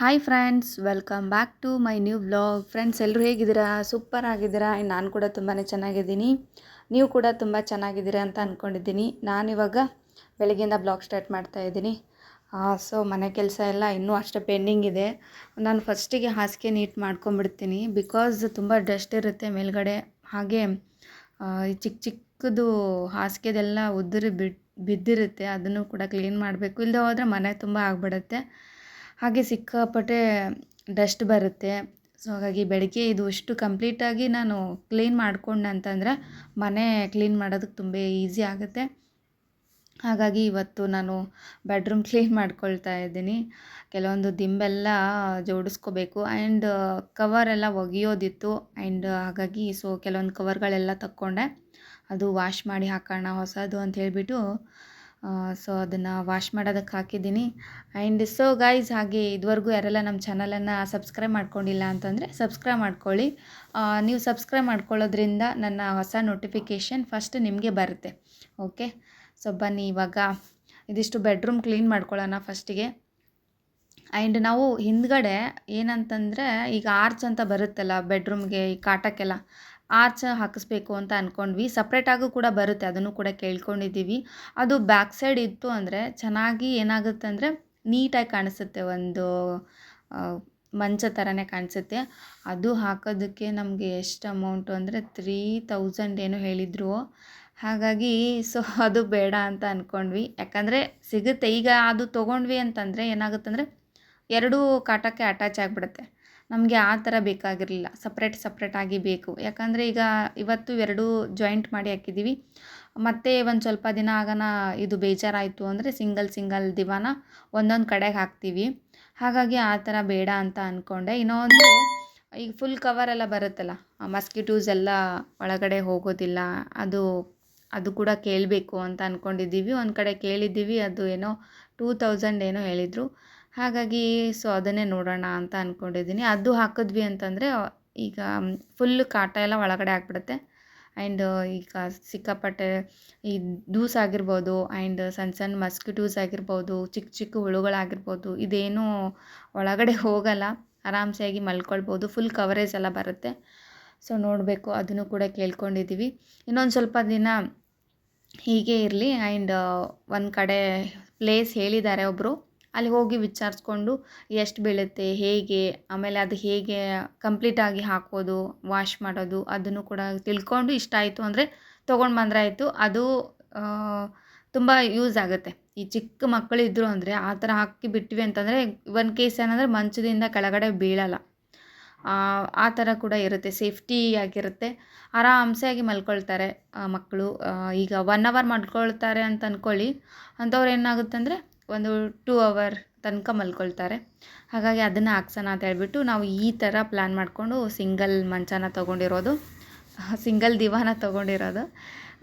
Hi friends welcome back to my new blog friends ಎಲ್ಲರೂ ಹೇಗಿದ್ದೀರಾ? Super ಆಗಿದ್ದೀರಾ? ನಾನು ಕೂಡ ತುಂಬಾ ಚೆನ್ನಾಗಿದ್ದೀನಿ. ನೀವು ಕೂಡ ತುಂಬ ಚೆನ್ನಾಗಿದ್ದೀರಾ ಅಂತ ಅಂದ್ಕೊಂಡಿದ್ದೀನಿ ನಾನಿವಾಗ ಬೆಳಗ್ಗೆಯಿಂದ ಬ್ಲಾಗ್ ಸ್ಟಾರ್ಟ್ ಮಾಡ್ತಾ ಇದ್ದೀನಿ. ಸೊ ಮನೆ ಕೆಲಸ ಎಲ್ಲ ಇನ್ನೂ ಅಷ್ಟೇ ಪೆಂಡಿಂಗ್ ಇದೆ. ನಾನು ಫಸ್ಟಿಗೆ ಹಾಸಿಗೆ ನೀಟ್ ಮಾಡ್ಕೊಂಬಿಡ್ತೀನಿ ಬಿಕಾಸ್ ತುಂಬ ಡಸ್ಟ್ ಇರುತ್ತೆ ಮೇಲ್ಗಡೆ. ಹಾಗೆ ಚಿಕ್ಕ ಚಿಕ್ಕದು ಹಾಸಿಗೆದೆಲ್ಲ ಉದುರಿ ಬಿಡ್, ಬಿದ್ದಿರುತ್ತೆ. ಅದನ್ನು ಕೂಡ ಕ್ಲೀನ್ ಮಾಡಬೇಕು. ಇಲ್ಲದೆ ಹೋದರೆ ಮನೆ ತುಂಬ ಆಗಿಬಿಡುತ್ತೆ. ಹಾಗೆ ಸಿಕ್ಕಾಪಟ್ಟೆ ಡಸ್ಟ್ ಬರುತ್ತೆ. ಸೊ ಹಾಗಾಗಿ ಬೆಳಗ್ಗೆ ಇದು ಅಷ್ಟು ಕಂಪ್ಲೀಟಾಗಿ ನಾನು ಕ್ಲೀನ್ ಮಾಡಿಕೊಂಡೆ ಅಂತಂದರೆ ಮನೆ ಕ್ಲೀನ್ ಮಾಡೋದಕ್ಕೆ ತುಂಬ ಈಸಿ ಆಗುತ್ತೆ. ಹಾಗಾಗಿ ಇವತ್ತು ನಾನು ಬೆಡ್ರೂಮ್ ಕ್ಲೀನ್ ಮಾಡ್ಕೊಳ್ತಾ ಇದ್ದೀನಿ. ಕೆಲವೊಂದು ದಿಂಬೆಲ್ಲ ಜೋಡಿಸ್ಕೋಬೇಕು. ಆ್ಯಂಡ್ ಕವರೆಲ್ಲ ಒಗೆಯೋದಿತ್ತು. ಆ್ಯಂಡ್ ಹಾಗಾಗಿ ಸೊ ಕೆಲವೊಂದು ಕವರ್ಗಳೆಲ್ಲ ತಕ್ಕೊಂಡೆ. ಅದು ವಾಶ್ ಮಾಡಿ ಹಾಕೋಣ, ಹೊಸದು ಅಂತ ಹೇಳಿಬಿಟ್ಟು ಸೊ ಅದನ್ನು ವಾಶ್ ಮಾಡೋದಕ್ಕೆ ಹಾಕಿದ್ದೀನಿ. ಆ್ಯಂಡ್ ಸೊ ಗೈಸ್ ಹಾಗೆ ಇದುವರೆಗೂ ಯಾರೆಲ್ಲ ನಮ್ಮ ಚಾನಲನ್ನು ಸಬ್ಸ್ಕ್ರೈಬ್ ಮಾಡ್ಕೊಂಡಿಲ್ಲ ಅಂತಂದರೆ ಸಬ್ಸ್ಕ್ರೈಬ್ ಮಾಡ್ಕೊಳ್ಳಿ. ನೀವು ಸಬ್ಸ್ಕ್ರೈಬ್ ಮಾಡ್ಕೊಳ್ಳೋದ್ರಿಂದ ನನ್ನ ಹೊಸ ನೋಟಿಫಿಕೇಷನ್ ಫಸ್ಟ್ ನಿಮಗೆ ಬರುತ್ತೆ. ಓಕೆ ಸೊ ಬನ್ನಿ ಇವಾಗ ಇದಿಷ್ಟು ಬೆಡ್ರೂಮ್ ಕ್ಲೀನ್ ಮಾಡ್ಕೊಳ್ಳೋಣ ಫಸ್ಟಿಗೆ ಆ್ಯಂಡ್ ನಾವು ಹಿಂದ್ಗಡೆ ಏನಂತಂದರೆ ಈಗ ಆರ್ಚ್ ಅಂತ ಬರುತ್ತಲ್ಲ ಬೆಡ್ರೂಮ್ಗೆ ಈ ಕಾಟಕ್ಕೆಲ್ಲ. ಆರ್ಚ್ ಹಾಕಿಸ್ಬೇಕು ಅಂತ ಅಂದ್ಕೊಂಡ್ವಿ ಸಪ್ರೇಟಾಗೂ ಕೂಡ ಬರುತ್ತೆ, ಅದನ್ನು ಕೂಡ ಕೇಳ್ಕೊಂಡಿದ್ದೀವಿ. ಅದು ಬ್ಯಾಕ್ ಸೈಡ್ ಇತ್ತು ಅಂದರೆ ಚೆನ್ನಾಗಿ ಏನಾಗುತ್ತೆ ಅಂದರೆ ನೀಟಾಗಿ ಕಾಣಿಸುತ್ತೆ, ಒಂದು ಮಂಚ ಥರನೇ ಕಾಣಿಸುತ್ತೆ. ಅದು ಹಾಕೋದಕ್ಕೆ ನಮಗೆ ಎಷ್ಟು ಅಮೌಂಟು ಅಂದರೆ ತ್ರೀ ತೌಸಂಡ್ ಏನು ಹೇಳಿದ್ರು. ಹಾಗಾಗಿ ಸೊ ಅದು ಬೇಡ ಅಂತ ಅಂದ್ಕೊಂಡ್ವಿ ಯಾಕಂದರೆ ಸಿಗುತ್ತೆ. ಈಗ ಅದು ತೊಗೊಂಡ್ವಿ ಅಂತಂದರೆ ಏನಾಗುತ್ತಂದರೆ ಎರಡೂ ಕಾಟಕ್ಕೆ ಅಟ್ಯಾಚ್ ಆಗಿಬಿಡುತ್ತೆ. ನಮಗೆ ಆ ಥರ ಬೇಕಾಗಿರಲಿಲ್ಲ. ಸಪ್ರೇಟ್ ಸಪ್ರೇಟಾಗಿ ಬೇಕು. ಯಾಕಂದರೆ ಈಗ ಇವತ್ತು ಎರಡೂ ಜಾಯಿಂಟ್ ಮಾಡಿ ಹಾಕಿದ್ದೀವಿ. ಮತ್ತೆ ಒಂದು ಸ್ವಲ್ಪ ದಿನ ಆಗನ ಇದು ಬೇಜಾರಾಯಿತು ಅಂದರೆ ಸಿಂಗಲ್ ಸಿಂಗಲ್ ದಿವಾನ ಒಂದೊಂದು ಕಡೆಗೆ ಹಾಕ್ತೀವಿ. ಹಾಗಾಗಿ ಆ ಥರ ಬೇಡ ಅಂತ ಅಂದ್ಕೊಂಡೆ ಇನ್ನೊಂದು ಈಗ ಫುಲ್ ಕವರ್ ಎಲ್ಲ ಬರುತ್ತಲ್ಲ ಮಸ್ಕಿಟೋಸ್ ಎಲ್ಲ ಒಳಗಡೆ ಹೋಗೋದಿಲ್ಲ, ಅದು ಅದು ಕೂಡ ಕೇಳಬೇಕು ಅಂತ ಅಂದ್ಕೊಂಡಿದ್ದೀವಿ ಒಂದು ಕಡೆ ಕೇಳಿದ್ದೀವಿ, ಅದು ಏನೋ ಟೂ ತೌಸಂಡ್ ಏನೋ ಹೇಳಿದರು. ಹಾಗಾಗಿ ಸೊ ಅದನ್ನೇ ನೋಡೋಣ ಅಂತ ಅಂದ್ಕೊಂಡಿದ್ದೀನಿ ಅದು ಹಾಕಿದ್ವಿ ಅಂತಂದರೆ ಈಗ ಫುಲ್ ಕಾಟ ಎಲ್ಲ ಒಳಗಡೆ ಆಗಿಬಿಡುತ್ತೆ. ಆ್ಯಂಡ್ ಈಗ ಸಿಕ್ಕಾಪಟ್ಟೆ ಈ ದೂಸ್ ಆಗಿರ್ಬೋದು ಆ್ಯಂಡ್ ಸಣ್ಣ ಸಣ್ಣ ಮಸ್ಕಿಟೋಸ್ ಆಗಿರ್ಬೋದು ಚಿಕ್ಕ ಚಿಕ್ಕ ಹುಳುಗಳಾಗಿರ್ಬೋದು, ಇದೇನೂ ಒಳಗಡೆ ಹೋಗಲ್ಲ. ಆರಾಮ್ಸೆಯಾಗಿ ಮಲ್ಕೊಳ್ಬೋದು ಫುಲ್ ಕವರೇಜ್ ಎಲ್ಲ ಬರುತ್ತೆ. ಸೊ ನೋಡಬೇಕು, ಅದನ್ನು ಕೂಡ ಕೇಳ್ಕೊಂಡಿದ್ದೀವಿ. ಇನ್ನೊಂದು ಸ್ವಲ್ಪ ದಿನ ಹೀಗೆ ಇರಲಿ. ಆ್ಯಂಡ್ ಒಂದು ಕಡೆ ಪ್ಲೇಸ್ ಹೇಳಿದ್ದಾರೆ ಒಬ್ಬರು ಅಲ್ಲಿ ಹೋಗಿ ವಿಚಾರಿಸ್ಕೊಂಡು ಎಷ್ಟು ಬೀಳುತ್ತೆ ಹೇಗೆ ಆಮೇಲೆ ಅದು ಹೇಗೆ ಕಂಪ್ಲೀಟಾಗಿ ಹಾಕೋದು ವಾಶ್ ಮಾಡೋದು ಅದನ್ನು ಕೂಡ ತಿಳ್ಕೊಂಡು ಇಷ್ಟ ಆಯಿತು ಅಂದರೆ ತೊಗೊಂಡು ಬಂದ್ರಾಯಿತು. ಅದು ತುಂಬ ಯೂಸ್ ಆಗುತ್ತೆ. ಈ ಚಿಕ್ಕ ಮಕ್ಕಳು ಇದ್ದರು ಅಂದರೆ ಆ ಥರ ಹಾಕಿ ಬಿಟ್ವಿ ಅಂತಂದರೆ ಒನ್ ಕೇಸ್ ಏನಂದರೆ ಮಂಚದಿಂದ ಕೆಳಗಡೆ ಬೀಳಲ್ಲ. ಆ, ಆ ಥರ ಕೂಡ ಇರುತ್ತೆ. ಸೇಫ್ಟಿ ಆಗಿರುತ್ತೆ. ಆರಾಮ್ಸೆಯಾಗಿ ಮಲ್ಕೊಳ್ತಾರೆ ಮಕ್ಕಳು. ಈಗ ಒನ್ ಅವರ್ ಮಲ್ಕೊಳ್ತಾರೆ ಅಂತ ಅಂದ್ಕೊಳ್ಳಿ ಅಂಥವ್ರು ಏನಾಗುತ್ತೆ ಅಂದರೆ ಒಂದು ಟೂ ಅವರ್ ತನಕ ಮಲ್ಕೊಳ್ತಾರೆ. ಹಾಗಾಗಿ ಅದನ್ನು ಹಾಕ್ಸೋಣ ಅಂತ ಹೇಳ್ಬಿಟ್ಟು ನಾವು ಈ ಥರ ಪ್ಲ್ಯಾನ್ ಮಾಡಿಕೊಂಡು ಸಿಂಗಲ್ ಮಂಚನ ತೊಗೊಂಡಿರೋದು. ಸಿಂಗಲ್ ದಿವಾನ ತೊಗೊಂಡಿರೋದು.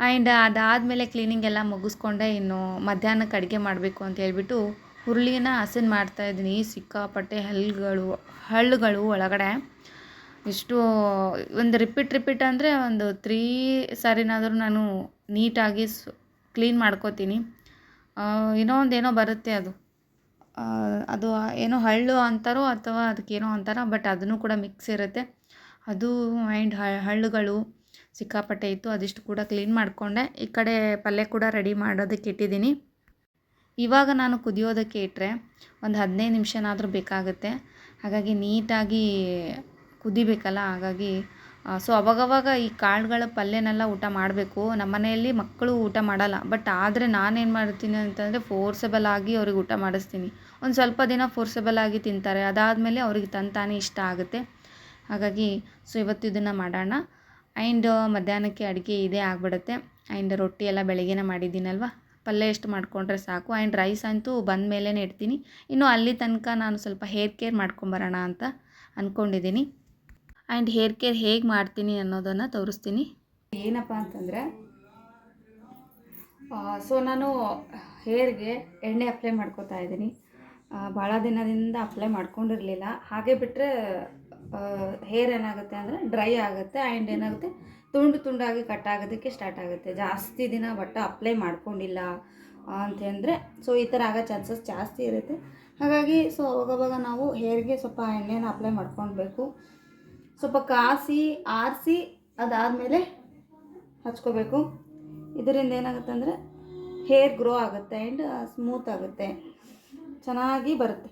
ಆ್ಯಂಡ್ ಅದಾದಮೇಲೆ ಕ್ಲೀನಿಂಗ್ ಎಲ್ಲ ಮುಗಿಸ್ಕೊಂಡೆ ಇನ್ನು ಮಧ್ಯಾಹ್ನಕ್ಕೆ ಅಡುಗೆ ಮಾಡಬೇಕು ಅಂತ ಹೇಳ್ಬಿಟ್ಟು ಹುರುಳಿನ ಹಸನ್ ಮಾಡ್ತಾಯಿದ್ದೀನಿ ಸಿಕ್ಕಾಪಟ್ಟೆ ಹಲ್ಲುಗಳು ಹಳ್ಳುಗಳು ಒಳಗಡೆ. ಇಷ್ಟು ಒಂದು ರಿಪೀಟ್ ರಿಪೀಟ್ ಅಂದರೆ ಒಂದು ತ್ರೀ ಸಾರಿನಾದರೂ ನಾನು ನೀಟಾಗಿ ಸು ಕ್ಲೀನ್ ಮಾಡ್ಕೋತೀನಿ. ಏನೋ ಒಂದೇನೋ ಬರುತ್ತೆ ಅದು. ಅದು ಏನೋ ಹಳ್ಳು ಅಂತಾರೋ ಅಥವಾ ಅದಕ್ಕೇನೋ ಅಂತಾರೋ, ಬಟ್ ಅದನ್ನು ಕೂಡ ಮಿಕ್ಸ್ ಇರುತ್ತೆ. ಅದು ಆ್ಯಂಡ್ ಹಳ್ಳುಗಳು ಸಿಕ್ಕಾಪಟ್ಟೆ ಇತ್ತು, ಅದಿಷ್ಟು ಕೂಡ ಕ್ಲೀನ್ ಮಾಡಿಕೊಂಡೆ. ಈ ಕಡೆ ಪಲ್ಯ ಕೂಡ ರೆಡಿ ಮಾಡೋದಕ್ಕೆ ಇಟ್ಟಿದ್ದೀನಿ. ಇವಾಗ ನಾನು ಕುದಿಯೋದಕ್ಕೆ ಇಟ್ಟರೆ ಒಂದು ಹದಿನೈದು ನಿಮಿಷನಾದರೂ ಬೇಕಾಗುತ್ತೆ. ಹಾಗಾಗಿ ನೀಟಾಗಿ ಕುದಿಬೇಕಲ್ಲ, ಹಾಗಾಗಿ ಸೊ ಅವಾಗವಾಗ ಈ ಕಾಳುಗಳ ಪಲ್ಯನೆಲ್ಲ ಊಟ ಮಾಡಬೇಕು. ನಮ್ಮ ಮನೆಯಲ್ಲಿ ಮಕ್ಕಳು ಊಟ ಮಾಡಲ್ಲ. ಬಟ್ ಆದರೆ ನಾನೇನು ಮಾಡ್ತೀನಿ ಅಂತಂದರೆ ಫೋರ್ಸಬಲ್ ಆಗಿ ಅವ್ರಿಗೆ ಊಟ ಮಾಡಿಸ್ತೀನಿ. ಒಂದು ಸ್ವಲ್ಪ ದಿನ ಫೋರ್ಸಬಲ್ ಆಗಿ ತಿಂತಾರೆ. ಅದಾದಮೇಲೆ ಅವ್ರಿಗೆ ತಂತಾನೆ ಇಷ್ಟ ಆಗುತ್ತೆ. ಹಾಗಾಗಿ ಸೊ ಇವತ್ತು ಇದನ್ನು ಮಾಡೋಣ. ಆ್ಯಂಡ್ ಮಧ್ಯಾಹ್ನಕ್ಕೆ ಅಡುಗೆ ಇದೇ ಆಗಿಬಿಡುತ್ತೆ. ಆ್ಯಂಡ್ ರೊಟ್ಟಿ ಎಲ್ಲ ಬೆಳಗ್ಗೆನೇ ಮಾಡಿದ್ದೀನಲ್ವ? ಪಲ್ಯ ಎಷ್ಟು ಮಾಡಿಕೊಂಡ್ರೆ ಸಾಕು. ಆ್ಯಂಡ್ ರೈಸ್ ಅಂತೂ ಬಂದ ಮೇಲೇ ಇಡ್ತೀನಿ. ಇನ್ನು ಅಲ್ಲಿ ತನಕ ನಾನು ಸ್ವಲ್ಪ ಹೇರ್ ಕೇರ್ ಮಾಡ್ಕೊಂಬರೋಣ ಅಂತ ಅಂದ್ಕೊಂಡಿದ್ದೀನಿ ಆ್ಯಂಡ್ ಹೇರ್ ಕೇರ್ ಹೇಗೆ ಮಾಡ್ತೀನಿ ಅನ್ನೋದನ್ನು ತೋರಿಸ್ತೀನಿ. ಏನಪ್ಪ ಅಂತಂದರೆ ಸೊ ನಾನು ಹೇರ್ಗೆ ಎಣ್ಣೆ ಅಪ್ಲೈ ಮಾಡ್ಕೋತಾ ಇದ್ದೀನಿ. ಭಾಳ ದಿನದಿಂದ ಅಪ್ಲೈ ಮಾಡ್ಕೊಂಡಿರಲಿಲ್ಲ. ಹಾಗೆ ಬಿಟ್ಟರೆ ಹೇರ್ ಏನಾಗುತ್ತೆ ಅಂದರೆ ಡ್ರೈ ಆಗುತ್ತೆ, ಆ್ಯಂಡ್ ಏನಾಗುತ್ತೆ, ತುಂಡು ತುಂಡಾಗಿ ಕಟ್ ಆಗೋದಕ್ಕೆ ಸ್ಟಾರ್ಟ್ ಆಗುತ್ತೆ. ಜಾಸ್ತಿ ದಿನ ಬಟ್ಟ ಅಪ್ಲೈ ಮಾಡ್ಕೊಂಡಿಲ್ಲ ಅಂತಂದರೆ ಸೊ ಈ ಥರ ಆಗೋ ಚಾನ್ಸಸ್ ಜಾಸ್ತಿ ಇರುತ್ತೆ. ಹಾಗಾಗಿ, ಸೊ ಅವಾಗವಾಗ ನಾವು ಹೇರ್ಗೆ ಸ್ವಲ್ಪ ಎಣ್ಣೆನ ಅಪ್ಲೈ ಮಾಡ್ಕೊಳ್ಬೇಕು. ಸ್ವಲ್ಪ ಕಾಸಿ, ಆರಿಸಿ, ಅದಾದಮೇಲೆ ಹಚ್ಕೋಬೇಕು. ಇದರಿಂದ ಏನಾಗುತ್ತೆ ಅಂದರೆ ಹೇರ್ ಗ್ರೋ ಆಗುತ್ತೆ ಆ್ಯಂಡ್ ಸ್ಮೂತ್ ಆಗುತ್ತೆ. ಚೆನ್ನಾಗಿ ಬರುತ್ತೆ.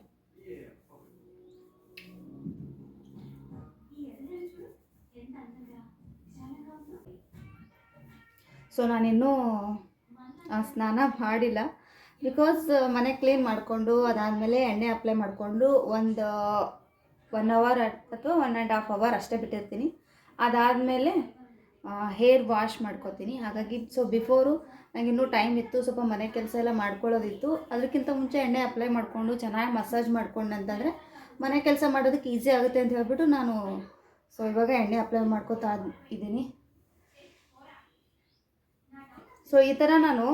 ಸೊ ನಾನಿನ್ನೂ ಸ್ನಾನ ಮಾಡಿಲ್ಲ. ಬಿಕಾಸ್ ಮನೆ ಕ್ಲೀನ್ ಮಾಡಿಕೊಂಡು, ಅದಾದಮೇಲೆ ಎಣ್ಣೆ ಅಪ್ಲೈ ಮಾಡಿಕೊಂಡು, ಒಂದು ಒನ್ ಅವರ್ ಅಥವಾ ಒನ್ ಆ್ಯಂಡ್ ಹಾಫ್ ಅವರ್ ಅಷ್ಟೇ ಬಿಟ್ಟಿರ್ತೀನಿ. ಅದಾದಮೇಲೆ ಹೇರ್ ವಾಶ್ ಮಾಡ್ಕೋತೀನಿ. ಹಾಗಾಗಿ ಸೊ ಬಿಫೋರು ನನಗೆ ಇನ್ನೂ ಟೈಮ್ ಇತ್ತು, ಸ್ವಲ್ಪ ಮನೆ ಕೆಲಸ ಎಲ್ಲ ಮಾಡ್ಕೊಳ್ಳೋದಿತ್ತು. ಅದಕ್ಕಿಂತ ಮುಂಚೆ ಎಣ್ಣೆ ಅಪ್ಲೈ ಮಾಡಿಕೊಂಡು, ಚೆನ್ನಾಗಿ ಮಸಾಜ್ ಮಾಡ್ಕೊಂಡು ಅಂತಂದರೆ, ಮನೆ ಕೆಲಸ ಮಾಡೋದಕ್ಕೆ ಈಸಿ ಆಗುತ್ತೆ ಅಂತ ಹೇಳ್ಬಿಟ್ಟು ನಾನು ಸೊ ಇವಾಗ ಎಣ್ಣೆ ಅಪ್ಲೈ ಮಾಡ್ಕೋತಾ ಇದ್ದೀನಿ. ಸೊ ಈ ಥರ ನಾನು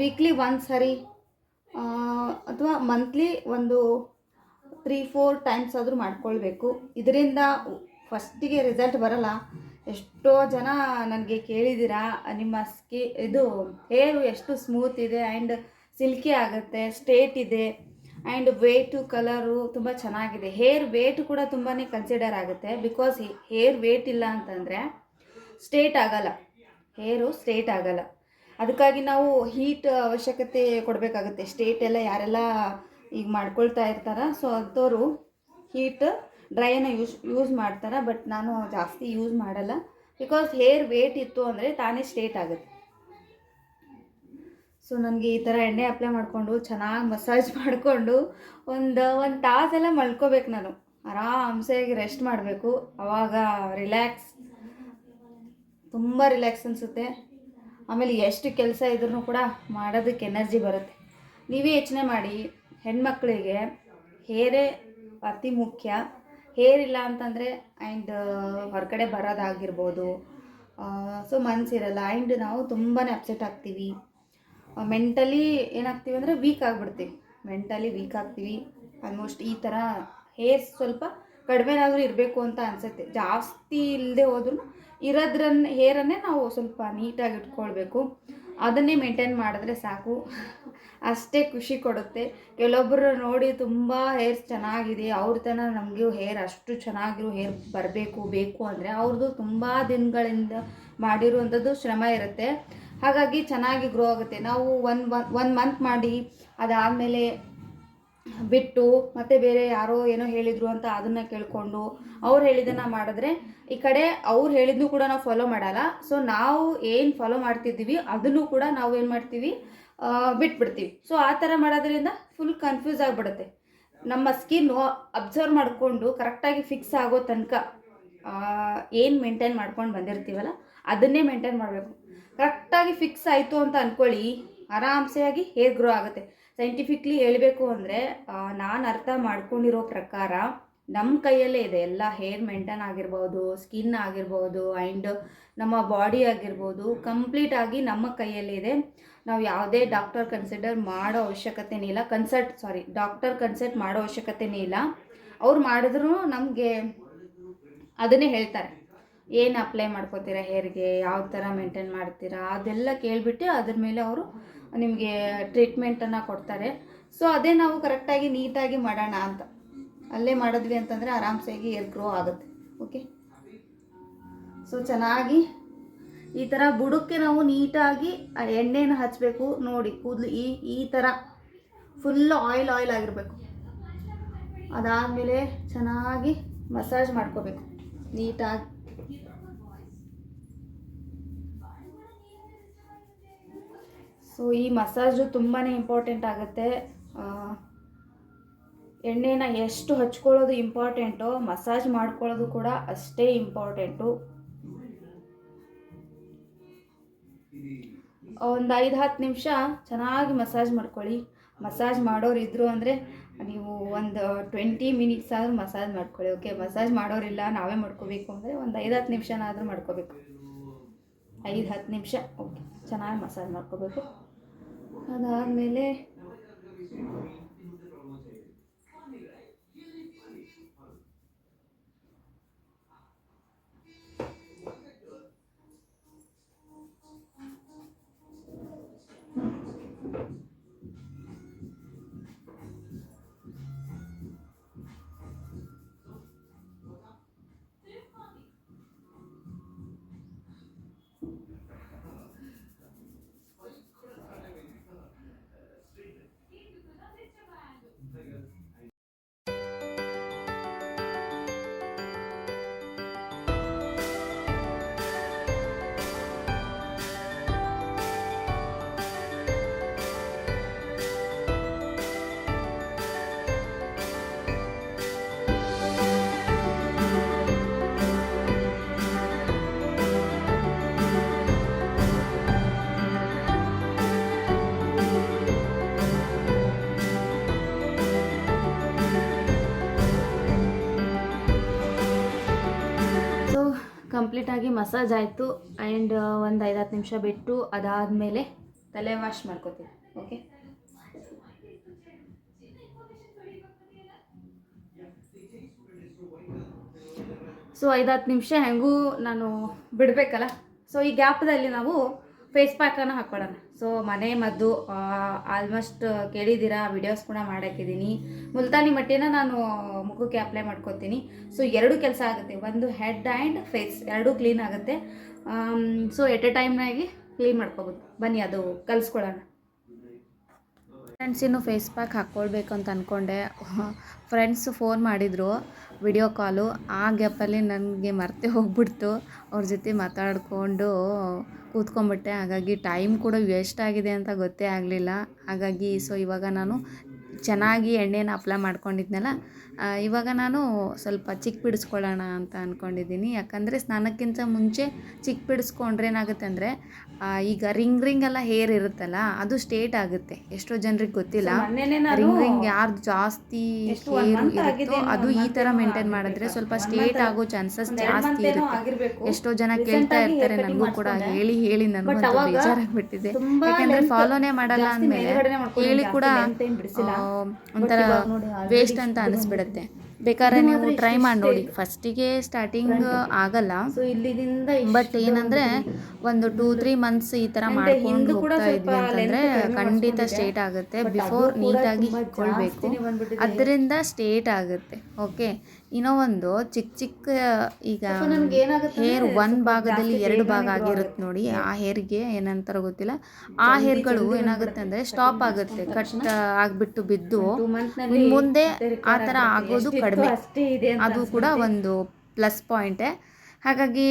ವೀಕ್ಲಿ ಒಂದು ಸರಿ ಅಥವಾ ಮಂತ್ಲಿ ಒಂದು ತ್ರೀ ಫೋರ್ ಟೈಮ್ಸ್ ಆದರೂ ಮಾಡ್ಕೊಳ್ಬೇಕು. ಇದರಿಂದ ಫಸ್ಟಿಗೆ ರಿಸಲ್ಟ್ ಬರಲ್ಲ. ಎಷ್ಟೋ ಜನ ನನಗೆ ಕೇಳಿದ್ದೀರಾ ನಿಮ್ಮ ಸ್ಕಿ ಇದು ಹೇರು ಎಷ್ಟು ಸ್ಮೂತ್ ಇದೆ ಆ್ಯಂಡ್ ಸಿಲ್ಕಿ ಆಗುತ್ತೆ ಸ್ಟೇಟ್ ಇದೆ ಆ್ಯಂಡ್ ವೇಟು ಕಲರು ತುಂಬ ಚೆನ್ನಾಗಿದೆ. ಹೇರ್ ವೇಟ್ ಕೂಡ ತುಂಬಾ ಕನ್ಸಿಡರ್ ಆಗುತ್ತೆ ಬಿಕಾಸ್ ಹೇರ್ ವೇಟ್ ಇಲ್ಲ ಅಂತಂದರೆ ಸ್ಟೇಟ್ ಆಗಲ್ಲ. ಹೇರು ಸ್ಟ್ರೇಟ್ ಆಗಲ್ಲ. ಅದಕ್ಕಾಗಿ ನಾವು ಹೀಟ್ ಅವಶ್ಯಕತೆ ಕೊಡಬೇಕಾಗುತ್ತೆ. ಸ್ಟೇಟ್ ಎಲ್ಲ ಯಾರೆಲ್ಲ ಈಗ ಮಾಡ್ಕೊಳ್ತಾ ಇರ್ತಾರೆ. ಸೊ ಅಂಥವ್ರು ಹೀಟ್ ಡ್ರೈನ ಯೂಸ್ ಯೂಸ್ ಮಾಡ್ತಾರೆ. ಬಟ್ ನಾನು ಜಾಸ್ತಿ ಯೂಸ್ ಮಾಡಲ್ಲ. ಬಿಕಾಸ್ ಹೇರ್ ವೇಟ್ ಇತ್ತು ಅಂದರೆ ತಾನೇ ಸ್ಟ್ರೇಟ್ ಆಗುತ್ತೆ. ಸೊ ನನಗೆ ಈ ಥರ ಎಣ್ಣೆ ಅಪ್ಲೈ ಮಾಡಿಕೊಂಡು ಚೆನ್ನಾಗಿ ಮಸಾಜ್ ಮಾಡಿಕೊಂಡು ಒಂದು ಒಂದು ತಾಸೆಲ್ಲ ಮಲ್ಕೋಬೇಕು ನಾನು. ಆರಾಮ್ಸೆಯಾಗಿ ರೆಸ್ಟ್ ಮಾಡಬೇಕು. ಆವಾಗ ರಿಲ್ಯಾಕ್ಸ್ ತುಂಬ ರಿಲ್ಯಾಕ್ಸ್ ಅನಿಸುತ್ತೆ. ಆಮೇಲೆ ಎಷ್ಟು ಕೆಲಸ ಇದ್ರೂ ಕೂಡ ಮಾಡೋದಕ್ಕೆ ಎನರ್ಜಿ ಬರುತ್ತೆ. ನೀವೇ ಯೋಚನೆ ಮಾಡಿ. ಹೆಣ್ಮಕ್ಳಿಗೆ ಹೇರೇ ಅತಿ ಮುಖ್ಯ. ಹೇರ್ ಇಲ್ಲ ಅಂತಂದರೆ ಆ್ಯಂಡ್ ಹೊರಗಡೆ ಬರೋದಾಗಿರ್ಬೋದು. ಸೊ ಮನಸ್ಸಿರಲ್ಲ ಆ್ಯಂಡ್ ನಾವು ತುಂಬಾ ಅಪ್ಸೆಟ್ ಆಗ್ತೀವಿ. ಮೆಂಟಲಿ ಏನಾಗ್ತೀವಿ ಅಂದರೆ ವೀಕ್ ಆಗಿಬಿಡ್ತೀವಿ. ಮೆಂಟಲಿ ವೀಕ್ ಆಗ್ತೀವಿ. ಆಲ್ಮೋಸ್ಟ್ ಈ ಥರ ಹೇರ್ ಸ್ವಲ್ಪ ಕಡಿಮೆನಾದರೂ ಇರಬೇಕು ಅಂತ ಅನಿಸುತ್ತೆ. ಜಾಸ್ತಿ ಇಲ್ಲದೆ ಹೋದ್ರೂ ಇರೋದ್ರನ್ನ ಹೇರನ್ನೇ ನಾವು ಸ್ವಲ್ಪ ನೀಟಾಗಿ ಇಟ್ಕೊಳ್ಬೇಕು. ಅದನ್ನೇ ಮೇಂಟೈನ್ ಮಾಡಿದ್ರೆ ಸಾಕು. ಅಷ್ಟೇ ಖುಷಿ ಕೊಡುತ್ತೆ. ಕೆಲವೊಬ್ಬರು ನೋಡಿ ತುಂಬ ಹೇರ್ಸ್ ಚೆನ್ನಾಗಿದೆ. ಅವ್ರ ತನ ನಮಗೂ ಹೇರ್ ಅಷ್ಟು ಚೆನ್ನಾಗಿರೋ ಹೇರ್ ಬರಬೇಕು, ಬೇಕು ಅಂದರೆ ಅವ್ರದ್ದು ತುಂಬ ದಿನಗಳಿಂದ ಮಾಡಿರುವಂಥದ್ದು ಶ್ರಮ ಇರುತ್ತೆ. ಹಾಗಾಗಿ ಚೆನ್ನಾಗಿ ಗ್ರೋ ಆಗುತ್ತೆ. ನಾವು ಒನ್ ಒನ್ ಮಂತ್ ಮಾಡಿ ಅದಾದಮೇಲೆ ಬಿಟ್ಟು ಮತ್ತೆ ಬೇರೆ ಯಾರೋ ಏನೋ ಹೇಳಿದ್ರು ಅಂತ ಅದನ್ನ ಕೇಳಿಕೊಂಡು ಅವ್ರು ಹೇಳಿದ್ದನ್ನು ಮಾಡಿದ್ರೆ ಈ ಕಡೆ ಅವ್ರು ಹೇಳಿದ್ನು ಕೂಡ ನಾವು ಫಾಲೋ ಮಾಡಲ್ಲ. ಸೊ ನಾವು ಏನು ಫಾಲೋ ಮಾಡ್ತಿದ್ದೀವಿ ಅದನ್ನು ಕೂಡ ನಾವು ಏನು ಮಾಡ್ತೀವಿ ಬಿಟ್ಬಿಡ್ತೀವಿ. ಸೊ ಆ ಥರ ಮಾಡೋದ್ರಿಂದ ಫುಲ್ ಕನ್ಫ್ಯೂಸ್ ಆಗಿಬಿಡುತ್ತೆ. ನಮ್ಮ ಸ್ಕಿನ್ನು ಅಬ್ಸರ್ವ್ ಮಾಡಿಕೊಂಡು ಕರೆಕ್ಟಾಗಿ ಫಿಕ್ಸ್ ಆಗೋ ತನಕ ಏನು ಮೇಂಟೈನ್ ಮಾಡ್ಕೊಂಡು ಬಂದಿರ್ತೀವಲ್ಲ ಅದನ್ನೇ ಮೇಂಟೈನ್ ಮಾಡಬೇಕು. ಕರೆಕ್ಟಾಗಿ ಫಿಕ್ಸ್ ಆಯಿತು ಅಂತ ಅಂದ್ಕೊಳ್ಳಿ ಆರಾಮ್ಸೆಯಾಗಿ ಹೇರ್ ಗ್ರೋ ಆಗುತ್ತೆ. ಸೈಂಟಿಫಿಕ್ಲಿ ಹೇಳಬೇಕು ಅಂದರೆ ನಾನು ಅರ್ಥ ಮಾಡ್ಕೊಂಡಿರೋ ಪ್ರಕಾರ ನಮ್ಮ ಕೈಯಲ್ಲೇ ಇದೆ. ಎಲ್ಲ ಹೇರ್ ಮೇಂಟೈನ್ ಆಗಿರ್ಬೋದು, ಸ್ಕಿನ್ ಆಗಿರ್ಬೋದು ಆ್ಯಂಡ್ ನಮ್ಮ ಬಾಡಿ ಆಗಿರ್ಬೋದು, ಕಂಪ್ಲೀಟ್ ಆಗಿ ನಮ್ಮ ಕೈಯಲ್ಲೇ ಇದೆ. ನಾವು ಯಾವುದೇ ಡಾಕ್ಟರ್ ಕನ್ಸಿಡರ್ ಮಾಡೋ ಅವಶ್ಯಕತೆನೇ ಇಲ್ಲ. ಕನ್ಸಲ್ಟ್, ಸಾರಿ, ಡಾಕ್ಟರ್ ಕನ್ಸಲ್ಟ್ ಮಾಡೋ ಅವಶ್ಯಕತೆನೇ ಇಲ್ಲ. ಅವ್ರು ಮಾಡಿದ್ರು ನಮಗೆ ಅದನ್ನೇ ಹೇಳ್ತಾರೆ. ಏನು ಅಪ್ಲೈ ಮಾಡ್ಕೋತೀರಾ ಹೇರ್ಗೆ? ಯಾವ ಥರ ಮೇಂಟೈನ್ ಮಾಡ್ತೀರಾ? ಅದೆಲ್ಲ ಕೇಳಿಬಿಟ್ಟು ಅದ್ರ ಮೇಲೆ ಅವರು ನಿಮಗೆ ಟ್ರೀಟ್ಮೆಂಟನ್ನು ಕೊಡ್ತಾರೆ. ಸೊ ಅದೇ ನಾವು ಕರೆಕ್ಟಾಗಿ ನೀಟಾಗಿ ಮಾಡೋಣ ಅಂತ. ಅಲ್ಲೇ ಮಾಡಿದ್ವಿ ಅಂತಂದರೆ ಆರಾಮ್ಸಾಗಿ ಏರ್ ಗ್ರೋ ಆಗುತ್ತೆ. ಓಕೆ ಸೊ ಚೆನ್ನಾಗಿ ಈ ಥರ ಬುಡಕ್ಕೆ ನಾವು ನೀಟಾಗಿ ಎಣ್ಣೆನ ಹಚ್ಚಬೇಕು ನೋಡಿ, ಕೂದಲು ಈ ಈ ಥರ ಫುಲ್ ಆಯಿಲ್ ಆಯಿಲ್ ಆಗಿರಬೇಕು. ಅದಾದಮೇಲೆ ಚೆನ್ನಾಗಿ ಮಸಾಜ್ ಮಾಡ್ಕೋಬೇಕು. ನೀಟಾಗಿ. ಸೊ ಈ ಮಸಾಜು ತುಂಬಾ ಇಂಪಾರ್ಟೆಂಟ್ ಆಗುತ್ತೆ. ಎಣ್ಣೆನ ಎಷ್ಟು ಹಚ್ಕೊಳ್ಳೋದು ಇಂಪಾರ್ಟೆಂಟೋ ಮಸಾಜ್ ಮಾಡ್ಕೊಳ್ಳೋದು ಕೂಡ ಅಷ್ಟೇ ಇಂಪಾರ್ಟೆಂಟು ಒಂದು ಐದು, ಹತ್ತು ನಿಮಿಷ ಚೆನ್ನಾಗಿ ಮಸಾಜ್ ಮಾಡ್ಕೊಳ್ಳಿ. ಮಸಾಜ್ ಮಾಡೋರು ಇದ್ರು ಅಂದರೆ ನೀವು ಒಂದು ಟ್ವೆಂಟಿ ಮಿನಿಟ್ಸ್ ಆದರೂ ಮಸಾಜ್ ಮಾಡ್ಕೊಳ್ಳಿ ಓಕೆ ಮಸಾಜ್ ಮಾಡೋರಿಲ್ಲ ನಾವೇ ಮಾಡ್ಕೋಬೇಕು ಅಂದರೆ ಒಂದು ಐದು, ಹತ್ತು ನಿಮಿಷನಾದರೂ ಮಾಡ್ಕೋಬೇಕು. ಐದು, ಹತ್ತು ನಿಮಿಷ ಓಕೆ ಚೆನ್ನಾಗಿ ಮಸಾಜ್ ಮಾಡ್ಕೋಬೇಕು. ಅದಾದಮೇಲೆ ಕಂಪ್ಲೀಟಾಗಿ ಮಸಾಜ್ ಆಯಿತು ಆ್ಯಂಡ್ ಒಂದು ಐದು ಹತ್ತು ನಿಮಿಷ ಬಿಟ್ಟು ಅದಾದಮೇಲೆ ತಲೆ ವಾಶ್ ಮಾಡ್ಕೋತೀವಿ ಓಕೆ? ಸೊ ಐದು ಹತ್ತು ನಿಮಿಷ ಹೆಂಗೂ ನಾನು ಬಿಡಬೇಕಲ್ಲ? ಸೊ ಈ ಗ್ಯಾಪ್ದಲ್ಲಿ ನಾವು ಫೇಸ್ ಪ್ಯಾಕನ್ನು ಹಾಕ್ಕೊಳ್ಳೋಣ ಸೊ ಮನೆ ಮದ್ದು ಆಲ್ಮೋಸ್ಟ್ ಕೇಳಿದ್ದೀರಾ? ವಿಡಿಯೋಸ್ ಕೂಡ ಮಾಡಾಕಿದ್ದೀನಿ ಮುಲ್ತಾನಿ ಮಟ್ಟಿನ ನಾನು ಮುಖಕ್ಕೆ ಅಪ್ಲೈ ಮಾಡ್ಕೊತೀನಿ. ಸೊ ಎರಡು ಕೆಲಸ ಆಗುತ್ತೆ. ಒಂದು ಹೆಡ್ ಆ್ಯಂಡ್ ಫೇಸ್ ಎರಡೂ ಕ್ಲೀನ್ ಆಗುತ್ತೆ. ಸೊ ಎಟ್ ಎ ಟೈಮ್ನಾಗಿ ಕ್ಲೀನ್ ಮಾಡ್ಕೋಬೋದು. ಬನ್ನಿ, ಅದು ಕಲಿಸ್ಕೊಳ್ಳೋಣ. ಫ್ರೆಂಡ್ಸ್ ಇನ್ನು ಫೇಸ್ ಪ್ಯಾಕ್ ಹಾಕ್ಕೊಳ್ಬೇಕು ಅಂತ ಅಂದ್ಕೊಂಡೆ ಫ್ರೆಂಡ್ಸ್ ಫೋನ್ ಮಾಡಿದರು ವಿಡಿಯೋ ಕಾಲು ಆ ಗ್ಯಾಪಲ್ಲಿ ನನಗೆ ಮರ್ತೆ ಹೋಗ್ಬಿಡ್ತು. ಅವ್ರ ಜೊತೆ ಮಾತಾಡಿಕೊಂಡು ಕೂತ್ಕೊಂಬಿಟ್ಟೆ. ಹಾಗಾಗಿ ಟೈಮ್ ಕೂಡ ವೇಸ್ಟ್ ಆಗಿದೆ ಅಂತ ಗೊತ್ತೇ ಆಗಲಿಲ್ಲ. ಹಾಗಾಗಿ ಸೊ ಇವಾಗ ನಾನು ಚೆನ್ನಾಗಿ ಎಣ್ಣೆನ ಅಪ್ಲೈ ಮಾಡ್ಕೊಂಡಿದ್ನಲ್ಲ ಇವಾಗ ನಾನು ಸ್ವಲ್ಪ ಚಿಕ್ಕ ಬಿಡಿಸ್ಕೊಳ್ಳೋಣ ಅಂತ ಅಂದ್ಕೊಂಡಿದ್ದೀನಿ ಯಾಕಂದರೆ ಸ್ನಾನಕ್ಕಿಂತ ಮುಂಚೆ ಚಿಕ್ಕ ಬಿಡಿಸ್ಕೊಂಡ್ರೆ ಏನಾಗುತ್ತೆ ಅಂದರೆ ಈಗ ರಿಂಗ್ ರಿಂಗ್ ಎಲ್ಲ ಹೇರ್ ಇರುತ್ತಲ್ಲ ಅದು ಸ್ಟೇಟ್ ಆಗುತ್ತೆ. ಎಷ್ಟೋ ಜನರಿಗೆ ಗೊತ್ತಿಲ್ಲ. ರಿಂಗ್ ರಿಂಗ್ ಯಾರ್ದು ಜಾಸ್ತಿ ಹೇರ್ ಇರುತ್ತೋ ಅದು ಈ ಥರ ಮೇಂಟೈನ್ ಮಾಡಿದ್ರೆ ಸ್ವಲ್ಪ ಸ್ಟ್ರೇಟ್ ಸ್ಟೇಟ್ ಆಗೋ ಚಾನ್ಸಸ್ ಜಾಸ್ತಿ ಇರುತ್ತೆ. ಎಷ್ಟೋ ಜನ ಕೇಳ್ತಾ ಇರ್ತಾರೆ ನನಗೂ ಕೂಡ ಹೇಳಿ ಹೇಳಿ ನನಗೂ ಬೇಜಾರಾಗ್ಬಿಟ್ಟಿದೆ. ಯಾಕಂದ್ರೆ ಫಾಲೋನೇ ಮಾಡಲ್ಲ ಅಂದ್ಮೇಲೆ ಹೇಳಿ ಕೂಡ. ಒಂಥರ ವೇಸ್ಟ್ ಅಂತ ಇಷ್ಟು ಅನಿಸ್ಬಿಡುತ್ತೆ ಬೇಕಾದ್ರೆ ನೀವು ಟ್ರೈ ಮಾಡಿ ನೋಡಿ. ಫಸ್ಟಿಗೆ ಸ್ಟಾರ್ಟಿಂಗ್ ಆಗಲ್ಲ. ಬಟ್ ಏನಂದ್ರೆ ಒಂದು ಟೂ ತ್ರೀ ಮಂತ್ಸ್ ಈ ತರ ಮಾಡ್ಕೊಂಡು ಹೋಗ್ತಾ ಇದ್ವಿ ಅಂತಂದ್ರೆ ಖಂಡಿತ. ಸ್ಟೇಟ್ ಆಗುತ್ತೆ. ಬಿಫೋರ್ ನೀಟಾಗಿ ಇಟ್ಕೊಳ್ಬೇಕು. ಅದರಿಂದ ಸ್ಟೇಟ್ ಆಗುತ್ತೆ. ಓಕೆ ಇನ್ನೂ ಒಂದು ಚಿಕ್ಕ ಚಿಕ್ಕ ಈಗ ಹೇರ್ ಒಂದ್ ಭಾಗದಲ್ಲಿ ಎರಡು ಭಾಗ ಆಗಿರುತ್ತೆ ನೋಡಿ. ಆ ಹೇರ್ಗೆ ಏನಂತಾರ ಗೊತ್ತಿಲ್ಲ. ಆ ಹೇರ್ಗಳು ಏನಾಗುತ್ತೆ. ಅಂದ್ರೆ ಸ್ಟಾಪ್ ಆಗುತ್ತೆ. ಕಟ್ ಆಗ್ಬಿಟ್ಟು ಬಿದ್ದು ಮುಂದೆ ಆ ಥರ ಆಗೋದು ಕಡಿಮೆ. ಅದು ಕೂಡ ಒಂದು ಪ್ಲಸ್ ಪಾಯಿಂಟೇ ಹಾಗಾಗಿ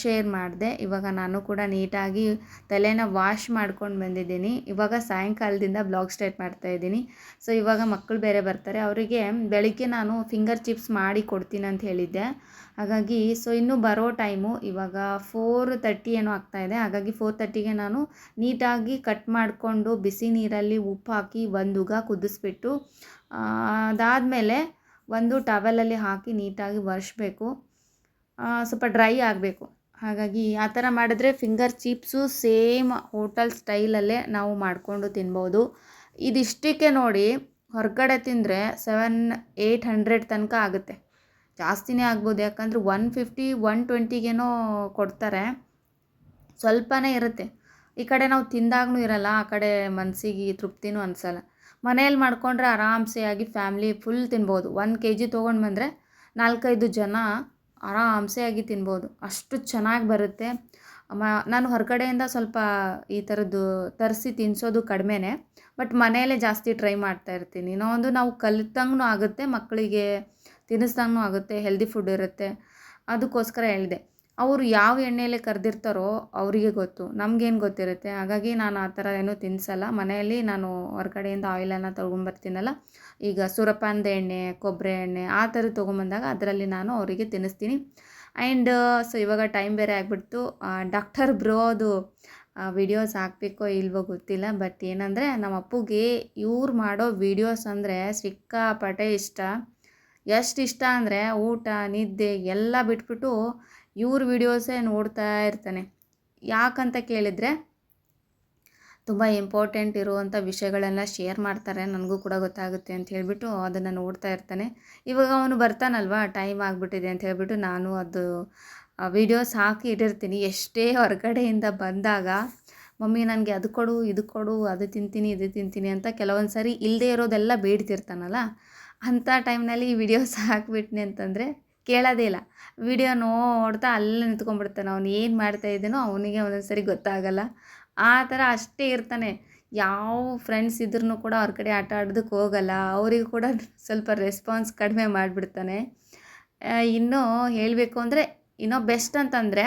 ಶೇರ್ ಮಾಡಿದೆ. ಇವಾಗ ನಾನು ಕೂಡ ನೀಟಾಗಿ ತಲೆನ ವಾಶ್ ಮಾಡ್ಕೊಂಡು ಬಂದಿದ್ದೀನಿ. ಇವಾಗ ಸಾಯಂಕಾಲದಿಂದ ಬ್ಲಾಗ್ ಸ್ಟಾರ್ಟ್ ಮಾಡ್ತಾ ಇದ್ದೀನಿ. ಸೊ ಇವಾಗ ಮಕ್ಕಳು ಬೇರೆ ಬರ್ತಾರೆ. ಅವರಿಗೆ ಬೆಳಿಗ್ಗೆ ನಾನು ಫಿಂಗರ್ ಚಿಪ್ಸ್ ಮಾಡಿ ಕೊಡ್ತೀನಿ ಅಂತ ಹೇಳಿದ್ದೆ. ಹಾಗಾಗಿ ಸೊ ಇನ್ನೂ ಬರೋ ಟೈಮು ಇವಾಗ ಫೋರ್ ತರ್ಟಿ ಏನೋ ಆಗ್ತಾಯಿದೆ ಹಾಗಾಗಿ ಫೋರ್ ತರ್ಟಿಗೆ ನಾನು ನೀಟಾಗಿ ಕಟ್ ಮಾಡಿಕೊಂಡು ಬಿಸಿ ನೀರಲ್ಲಿ ಉಪ್ಪು ಹಾಕಿ ಒಂದು ಉಗ ಕುದಿಸ್ಬಿಟ್ಟು ಅದಾದಮೇಲೆ ಒಂದು ಟವೆಲಲ್ಲಿ ಹಾಕಿ ನೀಟಾಗಿ ಒರೆಸ್ಬೇಕು. ಸ್ವಲ್ಪ ಡ್ರೈ ಆಗಬೇಕು. ಹಾಗಾಗಿ ಆ ಥರ ಮಾಡಿದ್ರೆ ಫಿಂಗರ್ ಚಿಪ್ಸು ಸೇಮ್ ಹೋಟಲ್ ಸ್ಟೈಲಲ್ಲೇ ನಾವು ಮಾಡಿಕೊಂಡು ತಿನ್ಬೋದು. ಇದಿಷ್ಟಕ್ಕೆ ನೋಡಿ ಹೊರಗಡೆ ತಿಂದರೆ ಸೆವೆನ್ ಏಯ್ಟ್ ಹಂಡ್ರೆಡ್ ತನಕ ಆಗುತ್ತೆ. ಜಾಸ್ತಿನೇ ಆಗ್ಬೋದು, ಯಾಕಂದರೆ ಒನ್ ಫಿಫ್ಟಿ, ಒನ್ ಟ್ವೆಂಟಿಗೇನೋ ಕೊಡ್ತಾರೆ. ಸ್ವಲ್ಪನೇ ಇರುತ್ತೆ. ಈ ಕಡೆ ನಾವು ತಿಂದಾಗೂ ಇರಲ್ಲ, ಆ ಕಡೆ ಮನಸ್ಸಿಗೆ ತೃಪ್ತಿನೂ ಅನಿಸಲ್ಲ. ಮನೆಯಲ್ಲಿ ಮಾಡ್ಕೊಂಡ್ರೆ ಆರಾಮ್ಸೆ ಆಗಿ ಫ್ಯಾಮ್ಲಿ ಫುಲ್ ತಿನ್ಬೋದು. ಒನ್ ಕೆ ಜಿ ತೊಗೊಂಡು ಬಂದರೆ ನಾಲ್ಕೈದು ಜನ ಆರಾಮ್ಸೆ ಆಗಿ ತಿನ್ಬೋದು. ಅಷ್ಟು ಚೆನ್ನಾಗಿ ಬರುತ್ತೆ. ಮ ನಾನು ಹೊರಗಡೆಯಿಂದ ಸ್ವಲ್ಪ ಈ ಥರದ್ದು ತರಿಸಿ ತಿನ್ನಿಸೋದು ಕಡಿಮೆನೇ. ಬಟ್ ಮನೆಯಲ್ಲೇ ಜಾಸ್ತಿ ಟ್ರೈ ಮಾಡ್ತಾ ಇರ್ತೀನಿ. ಇನ್ನೊಂದು ನಾವು ಕಲಿತಂಗೂ ಆಗುತ್ತೆ, ಮಕ್ಕಳಿಗೆ ತಿನ್ನಿಸ್ದಂಗೂ ಆಗುತ್ತೆ, ಹೆಲ್ದಿ ಫುಡ್ ಇರುತ್ತೆ. ಅದಕ್ಕೋಸ್ಕರ ಹೇಳಿದೆ. ಅವರು ಯಾವ ಎಣ್ಣೆಯಲ್ಲಿ ಕರೆದಿರ್ತಾರೋ ಅವರಿಗೆ ಗೊತ್ತು, ನಮಗೇನು ಗೊತ್ತಿರುತ್ತೆ. ಹಾಗಾಗಿ ನಾನು ಆ ಥರ ಏನೂ ತಿನ್ನಿಸಲ್ಲ ಮನೆಯಲ್ಲಿ ನಾನು ಹೊರಗಡೆಯಿಂದ ಆಯಿಲನ್ನು ತೊಗೊಂಬರ್ತೀನಲ್ಲ, ಈಗ ಸುರಪಾನದ ಎಣ್ಣೆ, ಕೊಬ್ಬರಿ ಎಣ್ಣೆ, ಆ ಥರ ತೊಗೊಂಬಂದಾಗ ಅದರಲ್ಲಿ ನಾನು ಅವರಿಗೆ ತಿನ್ನಿಸ್ತೀನಿ. ಆ್ಯಂಡ್ ಸೊ ಇವಾಗ ಟೈಮ್ ಬೇರೆ ಆಗಿಬಿಡ್ತು. ಡಾಕ್ಟರ್ ಬ್ರೋ ಅದು ವಿಡಿಯೋಸ್ ಹಾಕಬೇಕೋ ಇಲ್ವೋ ಗೊತ್ತಿಲ್ಲ. ಬಟ್ ಏನಂದರೆ ನಮ್ಮ ಅಪ್ಪಗೆ ಇವ್ರು ಮಾಡೋ ವಿಡಿಯೋಸ್ ಅಂದರೆ ಸಿಕ್ಕಾಪಟ್ಟೆ ಇಷ್ಟ. ಎಷ್ಟು ಇಷ್ಟ ಅಂದರೆ ಊಟ, ನಿದ್ದೆ ಎಲ್ಲ ಬಿಟ್ಬಿಟ್ಟು ಇವ್ರ ವಿಡಿಯೋಸೇ ನೋಡ್ತಾ ಇರ್ತಾನೆ. ಯಾಕಂತ ಕೇಳಿದರೆ, ತುಂಬ ಇಂಪಾರ್ಟೆಂಟ್ ಇರುವಂಥ ವಿಷಯಗಳೆಲ್ಲ ಶೇರ್ ಮಾಡ್ತಾರೆ. ನನಗೂ ಕೂಡ ಗೊತ್ತಾಗುತ್ತೆ ಅಂತ ಹೇಳಿಬಿಟ್ಟು ಅದನ್ನು ನೋಡ್ತಾ ಇರ್ತಾನೆ. ಇವಾಗ ಅವನು ಬರ್ತಾನಲ್ವ? ಟೈಮ್ ಆಗಿಬಿಟ್ಟಿದೆ ಅಂತ ಹೇಳಿಬಿಟ್ಟು ನಾನು ಅದು ವಿಡಿಯೋಸ್ ಹಾಕಿ ಇಟ್ಟಿರ್ತೀನಿ. ಎಷ್ಟೇ ಹೊರಗಡೆಯಿಂದ ಬಂದಾಗ, ಮಮ್ಮಿ, ನನಗೆ ಅದು ಕೊಡು, ಇದು ಕೊಡು, ಅದು ತಿಂತೀನಿ, ಇದು ತಿಂತೀನಿ ಅಂತ ಕೆಲವೊಂದು ಸಾರಿ ಇಲ್ಲದೆ ಇರೋದೆಲ್ಲ ಬೇಡ್ತಿರ್ತಾನಲ್ಲ? ಅಂಥ ಟೈಮ್ನಲ್ಲಿ ಈ ವಿಡಿಯೋಸ್ ಹಾಕಿಬಿಟ್ನಿ ಅಂತಂದರೆ ಕೇಳೋದೇ ಇಲ್ಲ. ವಿಡಿಯೋ ನೋಡ್ತಾ ಅಲ್ಲೇ ನಿಂತ್ಕೊಂಡ್ಬಿಡ್ತಾನೆ. ಅವ್ನು ಏನು ಮಾಡ್ತಾ ಇದ್ದಾನೋ ಅವನಿಗೆ ಒಂದೊಂದು ಸರಿ ಗೊತ್ತಾಗಲ್ಲ. ಆ ಥರ ಅಷ್ಟೇ ಇರ್ತಾನೆ. ಯಾವ ಫ್ರೆಂಡ್ಸ್ ಇದ್ರೂ ಕೂಡ ಅವ್ರ ಕಡೆ ಆಟ ಆಡೋದಕ್ಕೆ ಹೋಗಲ್ಲ. ಅವರಿಗೂ ಕೂಡ ಸ್ವಲ್ಪ ರೆಸ್ಪಾನ್ಸ್ ಕಡಿಮೆ ಮಾಡಿಬಿಡ್ತಾನೆ. ಇನ್ನೂ ಹೇಳಬೇಕು ಅಂದರೆ, ಇನ್ನೂ ಬೆಸ್ಟ್ ಅಂತಂದರೆ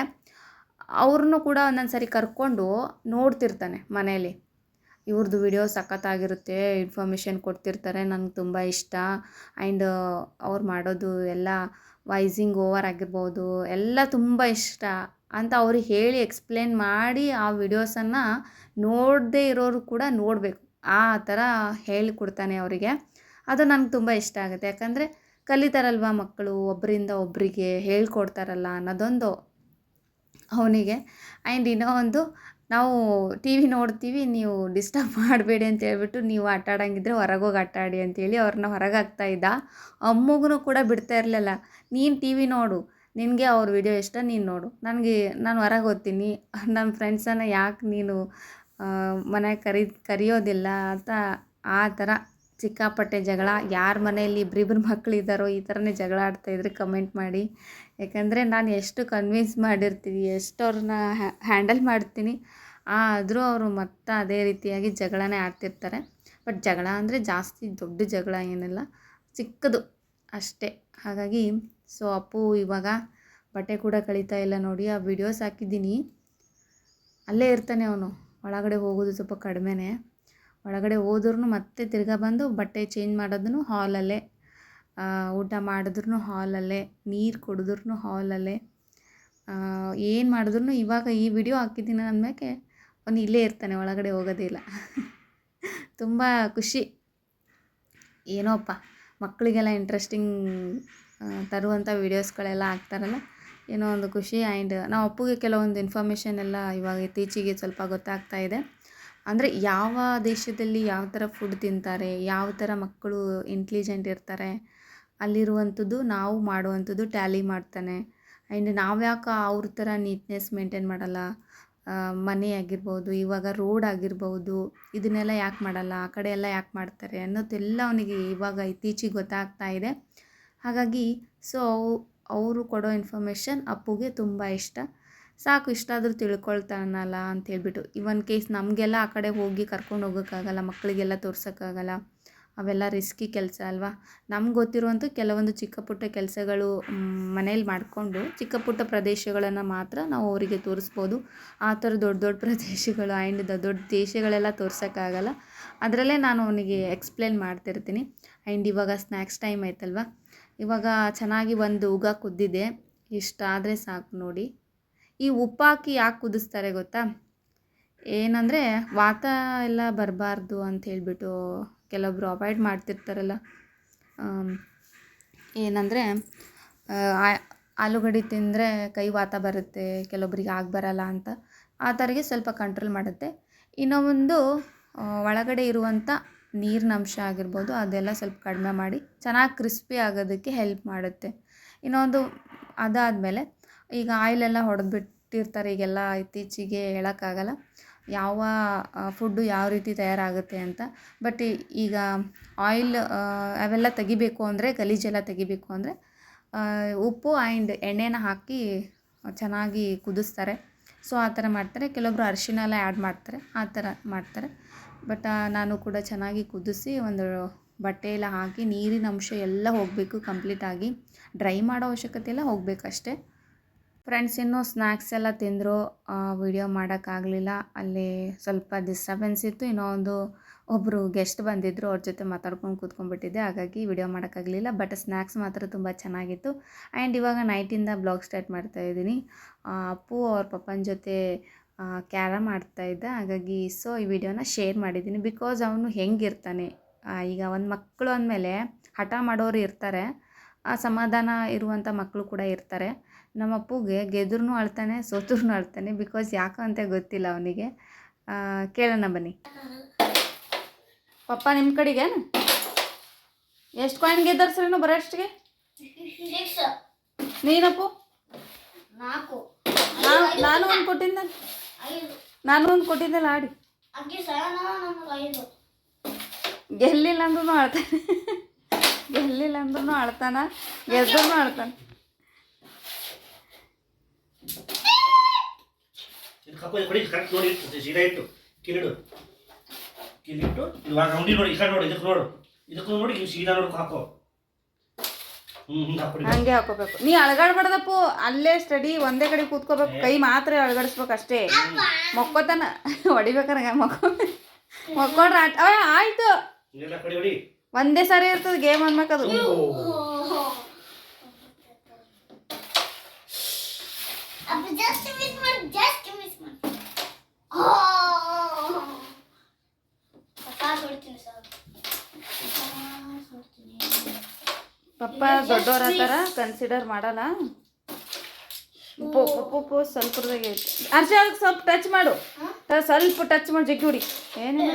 ಅವ್ರನ್ನೂ ಕೂಡ ಒಂದೊಂದು ಸರಿ ಕರ್ಕೊಂಡು ನೋಡ್ತಿರ್ತಾನೆ ಮನೇಲಿ. ಇವ್ರದ್ದು ವಿಡಿಯೋ ಸಖತ್ತಾಗಿರುತ್ತೆ ಇನ್ಫಾರ್ಮೇಷನ್ ಕೊಡ್ತಿರ್ತಾರೆ, ನಂಗೆ ತುಂಬ ಇಷ್ಟ. ಆ್ಯಂಡ್ ಅವ್ರು ಮಾಡೋದು ಎಲ್ಲ ವಾಯ್ಸಿಂಗ್ ಓವರ್ ಆಗಿರ್ಬೋದು, ಎಲ್ಲ ತುಂಬ ಇಷ್ಟ ಅಂತ ಅವ್ರಿಗೆ ಹೇಳಿ ಎಕ್ಸ್ಪ್ಲೇನ್ ಮಾಡಿ ಆ ವಿಡಿಯೋಸನ್ನು ನೋಡದೆ ಇರೋರು ಕೂಡ ನೋಡಬೇಕು. ಆ ಥರ ಹೇಳಿಕೊಡ್ತಾನೆ ಅವರಿಗೆ. ಅದು ನನಗೆ ತುಂಬ ಇಷ್ಟ ಆಗುತ್ತೆ. ಯಾಕಂದರೆ ಕಲಿತಾರಲ್ವ ಮಕ್ಕಳು? ಒಬ್ಬರಿಂದ ಒಬ್ಬರಿಗೆ ಹೇಳ್ಕೊಡ್ತಾರಲ್ಲ ಅನ್ನೋದೊಂದು ಅವನಿಗೆ. ಆ್ಯಂಡ್ ಇನ್ನೂ ಒಂದು ನಾವು ಟಿ ವಿ ನೋಡ್ತೀವಿ, ನೀವು ಡಿಸ್ಟರ್ಬ್ ಮಾಡಬೇಡಿ ಅಂತ ಹೇಳ್ಬಿಟ್ಟು ನೀವು ಆಟ ಆಡೋಂಗಿದ್ರೆ ಹೊರಗೆ ಹೋಗಿ ಆಟ ಆಡಿ ಅಂತೇಳಿ ಅವ್ರನ್ನ ಹೊರಗೆ ಹಾಕ್ತಾ ಇದ್ದ. ಅಮ್ಮಗೂ ಕೂಡ ಬಿಡ್ತಾ ಇರಲಿಲ್ಲ. ನೀನು ಟಿ ವಿ ನೋಡು, ನಿನಗೆ ಅವ್ರ ವಿಡಿಯೋ ಇಷ್ಟ, ನೀನು ನೋಡು. ನನಗೆ, ನಾನು ಹೊರಗೆ ಓದ್ತೀನಿ ನನ್ನ ಫ್ರೆಂಡ್ಸನ್ನು ಯಾಕೆ ನೀನು ಮನೆಗೆ ಕರಿ, ಕರೆಯೋದಿಲ್ಲ ಅಂತ ಆ ಥರ ಸಿಕ್ಕಾಪಟ್ಟೆ ಜಗಳ. ಯಾರ ಮನೆಯಲ್ಲಿ ಇಬ್ಬರಿಬ್ಬರು ಮಕ್ಕಳಿದ್ದಾರೋ ಈ ಥರನೇ ಜಗಳ ಆಡ್ತಾಯಿದ್ರೆ ಕಮೆಂಟ್ ಮಾಡಿ. ಯಾಕಂದರೆ ನಾನು ಎಷ್ಟು ಕನ್ವಿನ್ಸ್ ಮಾಡಿರ್ತೀನಿ ಎಷ್ಟು ಅವ್ರನ್ನ ಹ್ಯಾಂಡಲ್ ಮಾಡ್ತೀನಿ. ಆದರೂ ಅವರು ಮತ್ತೆ ಅದೇ ರೀತಿಯಾಗಿ ಜಗಳನೇ ಆಡ್ತಿರ್ತಾರೆ. ಬಟ್ ಜಗಳ ಅಂದರೆ ಜಾಸ್ತಿ ದೊಡ್ಡ ಜಗಳ ಏನಿಲ್ಲ, ಚಿಕ್ಕದು ಅಷ್ಟೇ. ಹಾಗಾಗಿ ಸೊ ಅಪ್ಪು ಇವಾಗ ಬಟ್ಟೆ ಕೂಡ ಕಳೀತಾ ಇಲ್ಲ ನೋಡಿ, ಆ ವಿಡಿಯೋಸ್ ಹಾಕಿದ್ದೀನಿ. ಅಲ್ಲೇ ಇರ್ತಾನೆ ಅವನು. ಒಳಗಡೆ ಹೋಗೋದು ಸ್ವಲ್ಪ ಕಡಿಮೆನೇ. ಒಳಗಡೆ ಹೋದ್ರೂ ಮತ್ತೆ ತಿರ್ಗಾ ಬಂದು ಬಟ್ಟೆ ಚೇಂಜ್ ಮಾಡೋದನ್ನು ಹಾಲಲ್ಲೇ ಊಟ ಮಾಡಿದ್ರು ಹಾಲಲ್ಲೇ ನೀರು ಕುಡಿದ್ರೂ ಹಾಲಲ್ಲೇ ಏನು ಮಾಡಿದ್ರು ಇವಾಗ ಈ ವಿಡಿಯೋ ಹಾಕಿದ್ದೀನಿ ಅಂದಮೇಲೆ ಅವನು ಇಲ್ಲೇ ಇರ್ತಾನೆ, ಒಳಗಡೆ ಹೋಗೋದೇ ಇಲ್ಲ. ತುಂಬ ಖುಷಿ. ಏನೋಪ್ಪ, ಮಕ್ಕಳಿಗೆಲ್ಲ ಇಂಟ್ರೆಸ್ಟಿಂಗ್ ತರುವಂಥ ವೀಡಿಯೋಸ್ಗಳೆಲ್ಲ ಹಾಕ್ತಾರಲ್ಲ? ಏನೋ ಒಂದು ಖುಷಿ ಆ್ಯಂಡ್ ನಾವು ಅಪ್ಪುಗೆ ಕೆಲವೊಂದು ಇನ್ಫಾರ್ಮೇಷನ್ ಎಲ್ಲ ಇವಾಗ ಇತ್ತೀಚೆಗೆ ಸ್ವಲ್ಪ ಗೊತ್ತಾಗ್ತಾ ಇದೆ. ಅಂದರೆ ಯಾವ ದೇಶದಲ್ಲಿ ಯಾವ ಥರ ಫುಡ್ ತಿಂತಾರೆ, ಯಾವ ಥರ ಮಕ್ಕಳು ಇಂಟೆಲಿಜೆಂಟ್ ಇರ್ತಾರೆ, ಅಲ್ಲಿರುವಂಥದ್ದು, ನಾವು ಮಾಡುವಂಥದ್ದು ಟ್ಯಾಲಿ ಮಾಡ್ತಾನೆ. ಆ್ಯಂಡ್ ನಾವ್ಯಾಕೆ ಅವ್ರ ಥರ ನೀಟ್ನೆಸ್ ಮೇಂಟೈನ್ ಮಾಡಲ್ಲ ಮನೆ ಆಗಿರ್ಬೋದು, ಇವಾಗ ರೋಡ್ ಆಗಿರ್ಬೋದು, ಇದನ್ನೆಲ್ಲ ಯಾಕೆ ಮಾಡಲ್ಲ, ಆ ಕಡೆ ಎಲ್ಲ ಯಾಕೆ ಮಾಡ್ತಾರೆ ಅನ್ನೋದೆಲ್ಲ ಅವನಿಗೆ ಇವಾಗ ಇತ್ತೀಚಿಗೆ ಗೊತ್ತಾಗ್ತಾ ಇದೆ. ಹಾಗಾಗಿ ಸೊ ಅವರು ಕೊಡೋ ಇನ್ಫಾರ್ಮೇಷನ್ ಅಪ್ಪುಗೆ ತುಂಬ ಇಷ್ಟ. ಸಾಕು, ಇಷ್ಟಾದರೂ ತಿಳ್ಕೊಳ್ತಾನಲ್ಲ ಅಂತ ಹೇಳ್ಬಿಟ್ಟು. ಇವನ್ ಕೇಸ್ ನಮಗೆಲ್ಲ ಆ ಕಡೆ ಹೋಗಿ ಕರ್ಕೊಂಡು ಹೋಗೋಕ್ಕಾಗಲ್ಲ, ಮಕ್ಕಳಿಗೆಲ್ಲ ತೋರ್ಸೋಕ್ಕಾಗಲ್ಲ ಅವೆಲ್ಲ ರಿಸ್ಕಿ ಕೆಲಸ ಅಲ್ವಾ? ನಮ್ಗೆ ಗೊತ್ತಿರುವಂಥ ಕೆಲವೊಂದು ಚಿಕ್ಕ ಪುಟ್ಟ ಕೆಲಸಗಳು ಮನೇಲಿ ಮಾಡಿಕೊಂಡು ಚಿಕ್ಕ ಪುಟ್ಟ ಪ್ರದೇಶಗಳನ್ನು ಮಾತ್ರ ನಾವು ಅವರಿಗೆ ತೋರಿಸ್ಬೋದು. ಆ ಥರ ದೊಡ್ಡ ದೊಡ್ಡ ಪ್ರದೇಶಗಳು ಆ್ಯಂಡ್ ದೊಡ್ಡ ದೇಶಗಳೆಲ್ಲ ತೋರ್ಸೋಕ್ಕಾಗಲ್ಲ. ಅದರಲ್ಲೇ ನಾನು ಅವನಿಗೆ ಎಕ್ಸ್ಪ್ಲೇನ್ ಮಾಡ್ತಿರ್ತೀನಿ. ಆ್ಯಂಡ್ ಇವಾಗ ಸ್ನ್ಯಾಕ್ಸ್ ಟೈಮ್ ಆಯ್ತಲ್ವ? ಇವಾಗ ಚೆನ್ನಾಗಿ ಒಂದು ಉಗ ಕುದ್ದಿದೆ. ಇಷ್ಟಾದರೆ ಸಾಕು ನೋಡಿ. ಈ ಉಪ್ಪಾಕಿ ಯಾಕೆ ಕುದಿಸ್ತಾರೆ ಗೊತ್ತಾ? ಏನಂದರೆ, ವಾತ ಎಲ್ಲ ಬರಬಾರ್ದು ಅಂತ ಹೇಳ್ಬಿಟ್ಟು ಕೆಲವೊಬ್ರು ಅವಾಯ್ಡ್ ಮಾಡ್ತಿರ್ತಾರಲ್ಲ ಏನಂದರೆ ಆಲೂಗಡ್ಡೆ ತಿಂದರೆ ಕೈ ವಾತ ಬರುತ್ತೆ, ಕೆಲವೊಬ್ರಿಗೆ ಆಗಿ ಬರಲ್ಲ ಅಂತ, ಆ ಥರಗೆ ಸ್ವಲ್ಪ ಕಂಟ್ರೋಲ್ ಮಾಡುತ್ತೆ. ಇನ್ನೂ ಒಂದು ಒಳಗಡೆ ಇರುವಂಥ ನೀರಿನ ಅಂಶ ಆಗಿರ್ಬೋದು, ಅದೆಲ್ಲ ಸ್ವಲ್ಪ ಕಡಿಮೆ ಮಾಡಿ, ಚೆನ್ನಾಗಿ ಕ್ರಿಸ್ಪಿ ಆಗೋದಕ್ಕೆ ಹೆಲ್ಪ್ ಮಾಡುತ್ತೆ. ಇನ್ನೊಂದು ಅದಾದಮೇಲೆ, ಈಗ ಆಯಿಲೆಲ್ಲ ಹೊಡೆದ್ಬಿಟ್ಟಿರ್ತಾರೆ, ಈಗೆಲ್ಲ ಇತ್ತೀಚೆಗೆ ಹೇಳೋಕ್ಕಾಗಲ್ಲ. ಯಾವ ಫುಡ್ಡು ಯಾವ ರೀತಿ ತಯಾರಾಗುತ್ತೆ ಅಂತ. ಬಟ್ ಈಗ ಆಯಿಲ್ ಅವೆಲ್ಲ ತೆಗಿಬೇಕು ಅಂದರೆ ಗಲೀಜೆಲ್ಲ ತೆಗಿಬೇಕು ಅಂದರೆ ಉಪ್ಪು ಆ್ಯಂಡ್ ಎಣ್ಣೆನ ಹಾಕಿ ಚೆನ್ನಾಗಿ ಕುದಿಸ್ತಾರೆ. ಸೊ ಆ ಥರ ಮಾಡ್ತಾರೆ. ಕೆಲವೊಬ್ಬರು ಅರಿಶಿನ ಎಲ್ಲ ಆ್ಯಡ್ ಮಾಡ್ತಾರೆ. ಆ ಥರ ಮಾಡ್ತಾರೆ. ಬಟ್ ನಾನು ಕೂಡ ಚೆನ್ನಾಗಿ ಕುದಿಸಿ ಒಂದು ಬಟ್ಟೆ ಎಲ್ಲ ಹಾಕಿ, ನೀರಿನ ಅಂಶ ಎಲ್ಲ ಹೋಗಬೇಕು ಕಂಪ್ಲೀಟಾಗಿ ಡ್ರೈ ಮಾಡೋ ಅವಶ್ಯಕತೆ ಇಲ್ಲ ಹೋಗಬೇಕಷ್ಟೇ ಫ್ರೆಂಡ್ಸ್ ಇನ್ನೂ ಸ್ನ್ಯಾಕ್ಸ್ ಎಲ್ಲ ತಿಂದರು. ವಿಡಿಯೋ ಮಾಡೋಕ್ಕಾಗಲಿಲ್ಲ ಅಲ್ಲಿ ಸ್ವಲ್ಪ ಡಿಸ್ಟರ್ಬೆನ್ಸ್ ಇತ್ತು. ಇನ್ನೂ ಒಂದು ಒಬ್ಬರು ಗೆಸ್ಟ್ ಬಂದಿದ್ದರು ಅವ್ರ ಜೊತೆ ಮಾತಾಡ್ಕೊಂಡು ಕೂತ್ಕೊಂಡ್ಬಿಟ್ಟಿದ್ದೆ. ಹಾಗಾಗಿ ವಿಡಿಯೋ ಮಾಡೋಕ್ಕಾಗಲಿಲ್ಲ ಬಟ್ ಸ್ನ್ಯಾಕ್ಸ್ ಮಾತ್ರ ತುಂಬ ಚೆನ್ನಾಗಿತ್ತು. ಆ್ಯಂಡ್ ಇವಾಗ ನೈಟಿಂದ ಬ್ಲಾಗ್ ಸ್ಟಾರ್ಟ್ ಮಾಡ್ತಾ ಇದ್ದೀನಿ. ಅಪ್ಪು ಅವ್ರ ಪಪ್ಪನ ಜೊತೆ ಕ್ಯಾರಮ್ ಮಾಡ್ತಾ ಇದ್ದ. ಹಾಗಾಗಿ ಸೊ ಈ ವಿಡಿಯೋನ ಶೇರ್ ಮಾಡಿದ್ದೀನಿ. ಬಿಕಾಸ್ ಅವನು ಹೆಂಗಿರ್ತಾನೆ. ಈಗ ಒಂದು ಮಕ್ಕಳು ಅಂದಮೇಲೆ ಹಠ ಮಾಡೋರು ಇರ್ತಾರೆ. ಸಮಾಧಾನ ಇರುವಂಥ ಮಕ್ಕಳು ಕೂಡ ಇರ್ತಾರೆ. ನಮ್ಮ ಅಪ್ಪುಗೆ ಗೆದ್ರೂ ಅಳ್ತಾನೆ ಸೋತ್ರೂ ಅಳ್ತಾನೆ ಬಿಕಾಸ್ ಯಾಕೋ ಅಂತ ಗೊತ್ತಿಲ್ಲ ಅವನಿಗೆ. ಕೇಳೋಣ ಬನ್ನಿ. ಪಪ್ಪ ನಿಮ್ಮ ಕಡೆಗೆ? ಎಷ್ಟು ಕಾಯಿನ್ ಗೆದ್ದಾರ ಸರ್ ಬರೋಷ್ಟಿಗೆ ನೀನಪ್ಪು ನಾಲ್ಕು. ನಾನು ಒಂದು ಕೊಟ್ಟಿದ್ದ. ನಾನು ಒಂದು ಕೊಟ್ಟಿದ್ದಲ್ಲ ಆಡಿ ಗೆಲ್ಲಿಲ್ಲ ಅಂದ್ರೂ ಅಳ್ತಾನೆ. ಗೆಲ್ಲಿಲ್ಲ ಅಂದ್ರೂ ಅಳ್ತಾನ ಗೆದ್ದೂ ಅಳ್ತಾನೆ. ಕಪ್ಪು ಕೊಡಿ ಕರೆಕ್ಟ್ ನೋಡಿ ಸೀದಾ ಇಟ್ಟು ಕಿಲಿಡು ಕಿಲಿಟ್ಟು ಇವಾಗ ರೌಂಡಿ ನೋಡಿ ಈ ಕಡೆ ನೋಡಿ ಇದಕ್ಕೆ ನೋಡು. ಇದಕ್ಕೂ ನೋಡಿ ನೀವು ಸೀದಾ ನೋಡ್ಕೊ ಹಾಕೋ. ಹಂಗೆ ಹಾಕೋಬೇಕು. ನೀ ಅಳಗಾಡ್ಬಾರ್ದಪ್ಪು ಅಲ್ಲೇ ಸ್ಟಡಿ ಒಂದೇ ಕಡೆ ಕೂತ್ಕೋಬೇಕು. ಕೈ ಮಾತ್ರ ಅಳಗಡಿಸ್ಬೇಕು ಅಷ್ಟೇ. ಮಕ್ಕೋತನ ಹೊಡಿಬೇಕಾರೆ ಮಕ್ಕೋ ಮಕ್ಕೊಂಡ್ರೆ ಆಟ ಆಯ್ತು. ಒಂದೇ ಸಾರಿ ಇರ್ತದೆ ಗೇಮ್ ಅನ್ಬೇಕದು ಅಪ್ಪ ಜಸ್ಟ್ ಮಿಸ್ ಮಾಡಿ ಜಸ್ಟ್ ಮಿಸ್ ಮಾಡಿ ಪಪ್ಪ ಕೊಡ್ತೀನಿ ಆ ದೊಡ್ಡವ್ರ ಥರ ಕನ್ಸಿಡರ್ ಮಾಡಲ್ಲ. ಉಪ್ಪು ಸ್ವಲ್ಪ ಐತೆ ಸ್ವಲ್ಪ ಟಚ್ ಮಾಡು. ಸ್ವಲ್ಪ ಟಚ್ ಮಾಡಿ, ಜಗ್ಗಿ ಹುಡಿ. ಏನಿಲ್ಲ.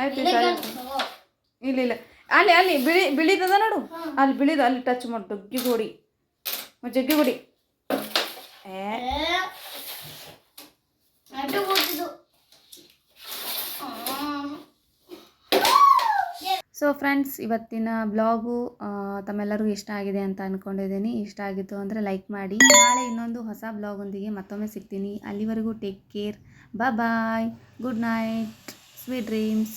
ಆಯ್ತು ಇಲ್ಲ ಇಲ್ಲ. ಅಲ್ಲಿ ಅಲ್ಲಿ, ಬಿಳಿ, ಬಿಳಿದದ ನೋಡು. ಅಲ್ಲಿ ಬಿಳಿದ ಅಲ್ಲಿ ಟಚ್ ಮಾಡು, ಜಗ್ಗಿ ಹೊಡಿ. ಜಗ್ಗಿ ಹೊಡಿ. ಏ. ಸೊ ಫ್ರೆಂಡ್ಸ್ ಇವತ್ತಿನ ಬ್ಲಾಗು ತಮ್ಮೆಲ್ಲರಿಗೂ ಇಷ್ಟ ಆಗಿದೆ ಅಂತ ಅಂದ್ಕೊಂಡಿದ್ದೀನಿ ಇಷ್ಟ ಆಗಿತ್ತು ಅಂದರೆ ಲೈಕ್ ಮಾಡಿ. ನಾಳೆ ಇನ್ನೊಂದು ಹೊಸ ಬ್ಲಾಗೊಂದಿಗೆ ಮತ್ತೊಮ್ಮೆ ಸಿಗ್ತೀನಿ. ಅಲ್ಲಿವರೆಗೂ take care bye good night sweet dreams